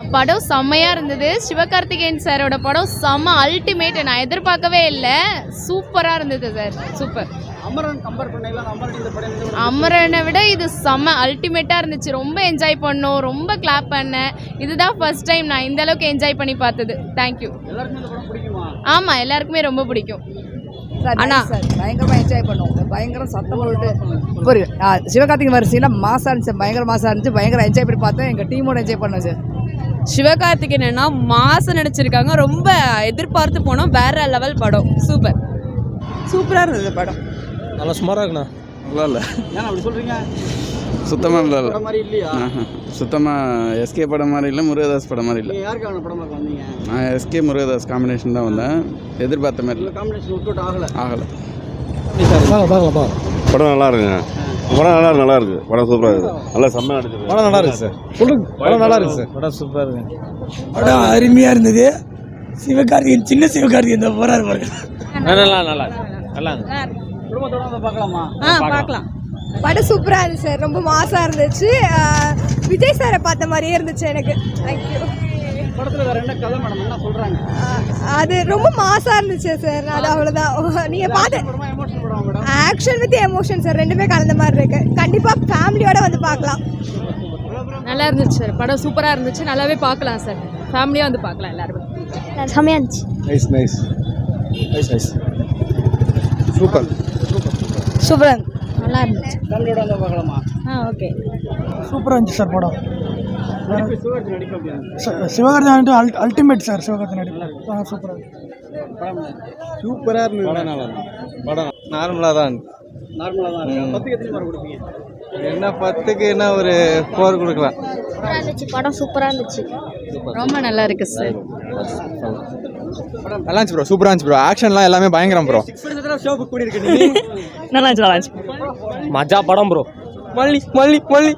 படம் செம்மையா இருந்தது. சிவகார்த்திகேயன் சாரோட படம் செம்ம அல்டிமேட் நான் எதிர்பார்க்கவே இல்லை. சூப்பரா இருந்தது சார். சூப்பர். அமரன் கம்பேர் விட இது செம்ம அல்டிமேட்டா இருந்துச்சு. ரொம்ப என்ஜாய் பண்ணோம். ரொம்ப கிளாப் பண்ணேன் இதுதான் ஃபர்ஸ்ட் டைம் நான் இந்த அளவுக்கு என்ஜாய் பண்ணி பார்த்தது. தேங்க்யூ எல்லாருக்குமே இந்த படம் பிடிக்குமா? ஆமா எல்லாருக்குமே ரொம்ப பிடிக்கும். அண்ணா. சார். பயங்கரமாக என்ஜாய் பண்ணுவோம் பயங்கர சத்தம் போட்டு புரியுது. ஆ, சிவகார்த்திகேயன் வரிசையில் மாசா இருந்துச்சு. பயங்கர மாசா இருந்துச்சு. பயங்கர என்ஜாய் பண்ணி பார்த்தேன். எங்கள் டீமோட என்ஜாய் பண்ணோம் சார். சிவகார்த்திகேயனா மாசம் நடிச்சிருக்காங்க. ரொம்ப எதிர்பார்த்து போனோம். வேற லெவல் படம். சூப்பர். சூப்பராக இருந்தது படம். நல்லா சுமாராக இருக்குண்ணா. நல்லா இல்லை. ஏன் அப்படி சொல்றீங்க? சுத்தமாக இல்லை. மாதிரி இல்லையா? சுத்தமாக எஸ்கே படம் மாதிரி இல்லை முருகதாஸ் படம் மாதிரி இல்லை. யாருக்கான படம் பார்க்க வந்தீங்க? நான் எஸ்கே முருகதாஸ் காம்பினேஷன் தான் வந்தேன். எதிர்பார்த்த மாதிரி இல்ல. காம்பினேஷன் ஒர்க் அவுட் ஆகல. ஆகலை. படம் நல்லா இருக்குங்க. படம் நல்லா இருக்கு நல்லா இருக்கு. படம் சூப்பராக இருக்கு. நல்லா செம்மையாக நடிச்சிருக்கு. படம் நல்லா இருக்கு சார் சொல்லுங்க. படம் நல்லா இருக்கு சார் படம் சூப்பராக இருக்கு. படம் அருமையா இருந்தது. சிவகார்த்திகேயன் சின்ன சிவகார்த்திகேயன் தான் போறாரு பாருங்க. நல்லா நல்லா நல்லா குடும்பத்தோட வந்து பார்க்கலாமா? ஆ பார்க்கலாம். படம் சூப்பராக இருந்துச்சு சார் ரொம்ப மாசாக இருந்துச்சு. விஜய் சாரை பார்த்த மாதிரியே இருந்துச்சு எனக்கு. தேங்க்யூ அது ரொம்ப மாசாக இருந்துச்சு சார். அது அவ்வளோதான் நீங்கள் பார்த்து ஆக்ஷன் வித் எமோஷன் சார். ரெண்டுமே கலந்த மாதிரி இருக்கு. கண்டிப்பாக ஃபேமிலியோட வந்து பார்க்கலாம். நல்லா இருந்துச்சு சார். படம் சூப்பரா இருந்துச்சு. நல்லாவே பார்க்கலாம் சார். ஃபேமிலியா வந்து பார்க்கலாம் எல்லாருமே. செம்மையாக இருந்துச்சு. Nice nice nice nice super சூப்பராக நல்லா இருந்துச்சு. ஃபேமிலியோட வந்து பார்க்கலாமா? ஆ ஓகே. சூப்பரா இருந்துச்சு சார் படம். Sivakarthi ult ultimate sir Sivakarthi நடிப்பு ஆ சூப்பரா படம் சூப்பராக இருந்தது. படம் நல்லா படம் நார்மலாக தான் இருந்துச்சு நார்மலா தான் இருக்கு பத்துக்கு எத்தனை மார்க் கொடுப்பீங்க என்ன பத்துக்கு என்ன ஒரு ஃபோர் கொடுக்கலாம். சூப்பராக இருந்துச்சு. படம் சூப்பராக இருந்துச்சு. ரொம்ப நல்லா இருக்கு சார் நல்லா இருந்துச்சு ப்ரோ சூப்பராக இருந்துச்சு ப்ரோ ஆக்ஷன்லாம் எல்லாமே பயங்கரம் ப்ரோ நல்லா இருந்துச்சு நல்லா இருந்துச்சு. மஜா படம் ப்ரோ மல்லி மல்லி மல்லி.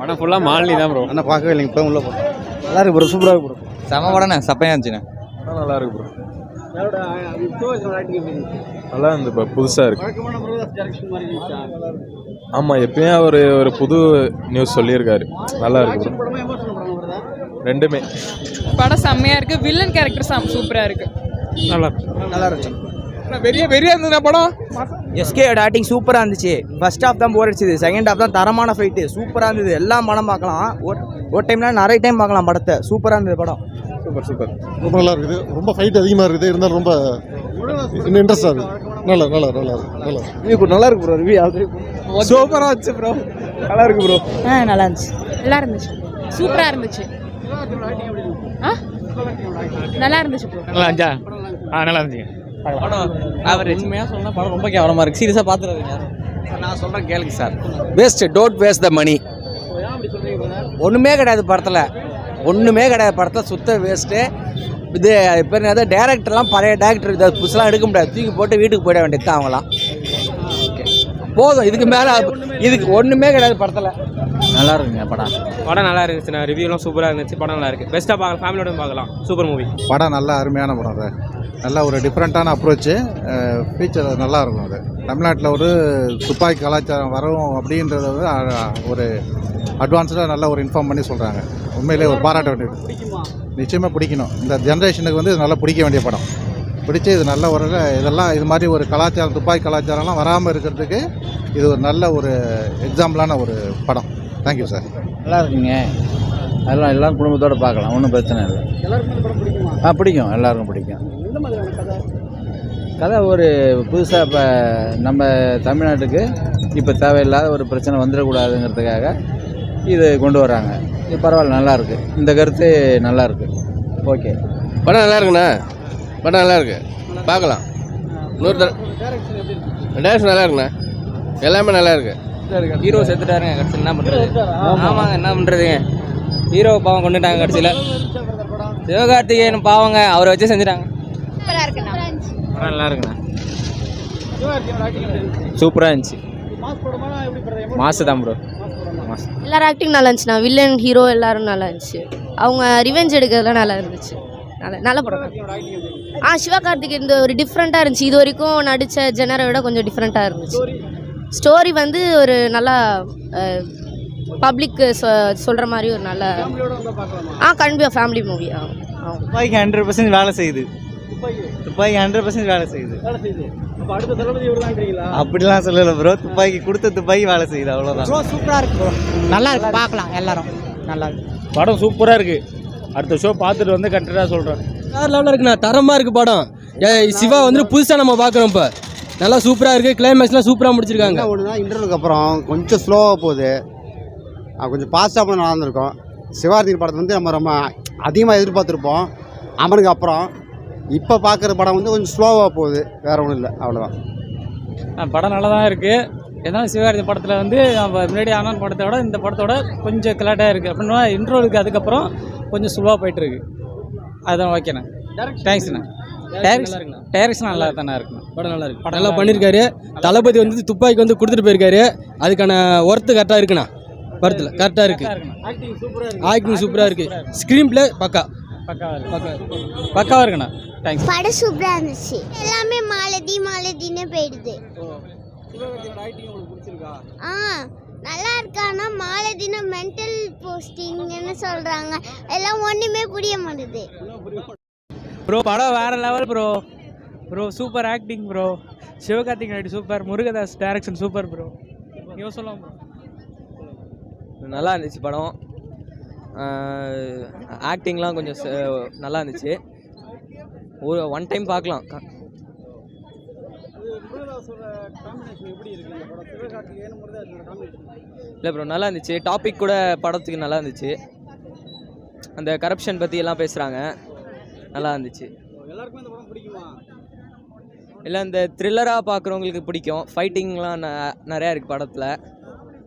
படம் ஃபுல்லாக மாலினி தான் ப்ரோ ஆனால் பார்க்கவே இல்லைங்க. இப்போ உள்ள போகிறோம் நல்லா இருக்கு ப்ரோ சூப்பராக இருக்கு ப்ரோ செம படம்ண்ணே சப்பையாக இருந்துச்சுண்ணே. படம் நல்லா இருக்கு ப்ரோ நல்லா இருந்து இப்போ புதுசாக இருக்கு. ஆமாம் எப்பயும் அவர் ஒரு புது நியூஸ் சொல்லியிருக்காரு. நல்லா இருக்கு ரெண்டுமே. படம் செம்மையா இருக்கு. வில்லன் கேரக்டர் சாம் சூப்பரா இருக்கு. நல்லா நல்லா இருந்துச்சு பெரிய பெரிய இருந்தது படம்? எஸ்கேயோட ஆக்டிங் சூப்பராக இருந்துச்சு. ஃபர்ஸ்ட் ஹாஃப் தான் போர் அடிச்சது. செகண்ட் ஹாஃப் தான் தரமான ஃபைட்டு சூப்பராக இருந்தது. எல்லா படம் பார்க்கலாம். ஒரு ஒரு டைம்ல நிறைய டைம் பார்க்கலாம் படத்தை. சூப்பராக இருந்தது படம். Super super. ரொம்ப நல்லா இருக்குது. ரொம்ப ஃபைட் அதிகமாக இருக்குது. இருந்தாலும் ரொம்ப இன்னும் இன்ட்ரெஸ்டாக இருக்குது. நல்லா நல்லா நல்லா நல்லா ரிவ்யூ நல்லா இருக்கு ப்ரோ ரிவ்யூ ஆல்ரெடி சூப்பராக ப்ரோ நல்லா இருக்கு ப்ரோ ஆ நல்லா இருந்துச்சு. நல்லா இருந்துச்சு. சூப்பரா இருந்துச்சு. ஆ? நல்லா இருந்துச்சு ப்ரோ நல்லா இருந்துச்சா. ஆ நல்லா இருந்துச்சு. படம் அவர் உண்மையாக சொன்னால் படம் ரொம்ப கேவலமாக இருக்குது சீரியஸாக பார்த்துருவீங்க நான் சொல்கிறேன் கேளுங்க sir. Waste don't waste the money ஒன்றுமே கிடையாது படத்தில். ஒன்றுமே கிடையாது படத்தில். சுத்த வேஸ்ட்டு இது இப்போ என்னது டேரக்டர்லாம் பழைய டேரக்டர் இதை புதுசெலாம் எடுக்க முடியாது. தூக்கி போட்டு வீட்டுக்கு போயிட வேண்டியது தான் அவங்களாம் போதும் இதுக்கு மேலே இதுக்கு ஒன்றுமே கிடையாது படத்தில். நல்லா இருக்குங்க படம். படம் நல்லா இருந்துச்சுண்ணா ரிவ்யூலாம் சூப்பராக இருந்துச்சு. படம் நல்லா இருக்குது பெஸ்ட்டாக பார்க்கலாம். ஃபேமிலியோட பார்க்கலாம். சூப்பர் மூவி படம் நல்ல அருமையான படம் அது நல்ல ஒரு டிஃப்ரெண்ட்டான அப்ரோச்சு ஃபீச்சர் நல்லா இருக்கும் அது. தமிழ்நாட்டில் ஒரு துப்பாக்கி கலாச்சாரம் வரும் அப்படின்றத வந்து ஒரு அட்வான்ஸ்டாக நல்ல ஒரு இன்ஃபார்ம் பண்ணி சொல்கிறாங்க உண்மையிலே ஒரு பாராட்ட வேண்டியது நிச்சயமாக பிடிக்கணும். இந்த ஜென்ரேஷனுக்கு வந்து இது நல்லா பிடிக்க வேண்டிய படம். பிடிச்சி இது நல்ல ஒரு இதெல்லாம் இது மாதிரி ஒரு கலாச்சாரம் துப்பாக்கி கலாச்சாரம்லாம் வராமல் இருக்கிறதுக்கு இது ஒரு நல்ல ஒரு எக்ஸாம்பிளான ஒரு படம். தேங்க்யூ சார் நல்லா இருக்குங்க. அதெல்லாம் எல்லாரும் குடும்பத்தோட பார்க்கலாம். ஒன்றும் பிரச்சனை இல்லை. ஆ பிடிக்கும். எல்லாருக்கும் பிடிக்கும். எந்த மாதிரியான கதை? கதை ஒரு புதுசாக இப்போ நம்ம தமிழ்நாட்டுக்கு இப்போ தேவையில்லாத ஒரு பிரச்சனை வந்துடக்கூடாதுங்கிறதுக்காக இது கொண்டு வராங்க இது பரவாயில்ல நல்லா இருக்கு. இந்த கருத்து நல்லா இருக்கு. ஓகே. படம் நல்லா இருக்குண்ணா. படம் நல்லா இருக்கு. பார்க்கலாம். நூறு தர டேரக்ஷன் எப்படி இருக்கு? டேரக்ஷன் நல்லா இருக்குண்ணா. எல்லாமே நல்லா இருக்கு. ஹீரோ செத்துட்டாருங்க கடைசியில். என்ன பண்ணுறது ஆமாங்க என்ன பண்ணுறதுங்க ஹீரோ பாவம் கொண்டுட்டாங்க கடைசியில். சிவகார்த்திகேயன் பாவங்க அவரை வச்சு செஞ்சுட்டாங்க. சூப்பரா இருக்குண்ணா. படம் நல்லா இருக்குண்ணா. எப்படி இருந்துச்சு. மாசு தான் ப்ரோ எல்லாரும் ஆக்டிங் நல்லா இருந்துச்சுண்ணா. வில்லன் ஹீரோ எல்லாரும் நல்லா இருந்துச்சு. அவங்க ரிவெஞ்ச் எடுக்கிறதுலாம் நல்லா இருந்துச்சு. நல்ல நல்ல படம். ஆ சிவகார்த்திக் இந்த ஒரு டிஃப்ரெண்ட்டாக இருந்துச்சு. இது வரைக்கும் நடித்த ஜெனரை விட கொஞ்சம் டிஃப்ரெண்ட்டாக இருந்துச்சு. ஸ்டோரி வந்து ஒரு நல்லா அஹ், பப்ளிக்கு சொல்கிற மாதிரி ஒரு நல்ல ஆ கண்டிப்பாக ஃபேமிலி மூவி ஆ ஹண்ட்ரட் பர்சன்ட் வேலை செய்யுது. துப்பாக்கி. ஹண்ட்ரட் பர்சன்ட் வேலை செய்யுது. வேலை அப்படிலாம் சொல்லலை ப்ரோ துப்பாக்கி கொடுத்த துப்பாக்கி வேலை செய்யுது. அவ்வளோதான் ப்ரோ சூப்பராக இருக்கு ப்ரோ நல்லா இருக்கு. பார்க்கலாம் எல்லாரும். நல்லா இருக்கு. படம் சூப்பராக இருக்கு. அடுத்த ஷோ பார்த்துட்டு வந்து கண்டிப்பாக சொல்கிறேன் வேறு லெவலில் இருக்குண்ணா. தரமாக இருக்குது படம். ஏ, சிவா வந்து புதுசாக நம்ம பார்க்குறோம் இப்போ. நல்லா சூப்பராக இருக்குது கிளைமேக்ஸ்லாம் சூப்பராக முடிச்சிருக்காங்க. என்ன ஒன்றுனா இன்டர்வலுக்கு அப்புறம் கொஞ்சம் ஸ்லோவாக போகுது. கொஞ்சம் ஃபாஸ்ட்டாக பண்ண நடந்திருக்கும் சிவாஜி படத்தை வந்து நம்ம ரொம்ப அதிகமாக எதிர்பார்த்துருப்போம். அமனுக்கு அப்புறம் இப்போ பார்க்குற படம் வந்து கொஞ்சம் ஸ்லோவாக போகுது வேறு ஒன்றும் இல்லை அவ்வளோதான் படம் நல்லா தான் இருக்குது எதனால் சிவகார்த்தி படத்தில் வந்து நம்ம முன்னாடி ஆனந்த் படத்தை விட இந்த படத்தோட கொஞ்சம் கிளாட்டாக இருக்குது அப்படின்னா இன்ட்ரோலுக்கு அதுக்கப்புறம் கொஞ்சம் ஸ்லோவாக போயிட்டுருக்கு அதுதான் ஓகேண்ணா தேங்க்ஸ்ண்ணா டைரக்ஷன் டைரக்ஷன் நல்லா தானே இருக்குண்ணா. படம் நல்லா இருக்கு. நல்லா பண்ணியிருக்காரு தளபதி வந்து துப்பாக்கி வந்து கொடுத்துட்டு போயிருக்காரு. அதுக்கான ஒர்த்து கரெக்டாக இருக்குண்ணா. படத்தில் கரெக்டாக இருக்குது ஆக்டிங் சூப்பராக இருக்கு. ஆக்டிங் சூப்பராக இருக்குது ஸ்க்ரீன் ப்ளே பக்கா. பக்காவாக இருக்கு. பக்காவாக இருக்குண்ணா. தேங்க்ஸ் படம் சூப்பராக இருந்துச்சு. எல்லாமே மாலதி மாலதினே போயிடுது. ஆ நல்லா இருக்கானா மாலதினா மென்டல் போஸ்டிங்னு சொல்கிறாங்க எல்லாம் ஒன்றுமே புரிய மாட்டுது. ப்ரோ படம் வேற level bro bro super acting bro Sivakarthik நடிட்டு super Murugadoss direction super bro நீங்கள் சொல்லலாம் ப்ரோ நல்லா இருந்துச்சு படம். ஆக்டிங்லாம் கொஞ்சம் ச- நல்லா இருந்துச்சு. ஒரு ஒன் டைம் பார்க்கலாம். இல்லை ப்ரோ நல்லா இருந்துச்சு. டாபிக் கூட படத்துக்கு நல்லா இருந்துச்சு. அந்த கரப்ஷன் பற்றி எல்லாம் பேசுகிறாங்க நல்லா இருந்துச்சு. இல்லை இந்த த்ரில்லராக பார்க்குறவங்களுக்கு பிடிக்கும். ஃபைட்டிங்லாம் ந நிறையா இருக்குது படத்தில்.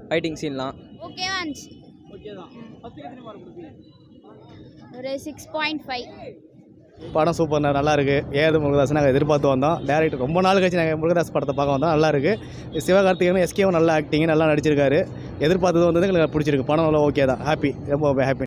ஃபைட்டிங் சீன்லாம் ஓகேவா இருந்துச்சு. ஓகே தான். ஒரு சிக்ஸ் பாயிண்ட் ஃபைவ் படம் சூப்பர் நல்லா இருக்கு. ஏது முருகதாஸ் நாங்கள் எதிர்பார்த்து வந்தோம். டேரக்டர் ரொம்ப நாள் கழிச்சு நாங்கள் முருகதாஸ் படத்தை பார்க்க வந்தோம். நல்லா இருக்கு. சிவகார்த்திகேயனும் எஸ்கேவும் நல்லா ஆக்டிங் நல்லா நடிச்சிருக்காரு. எதிர்பார்த்தது வந்தது எங்களுக்கு பிடிச்சிருக்கு. படம் நல்லா ஓகே தான். ஹாப்பி ரொம்ப ஹாப்பி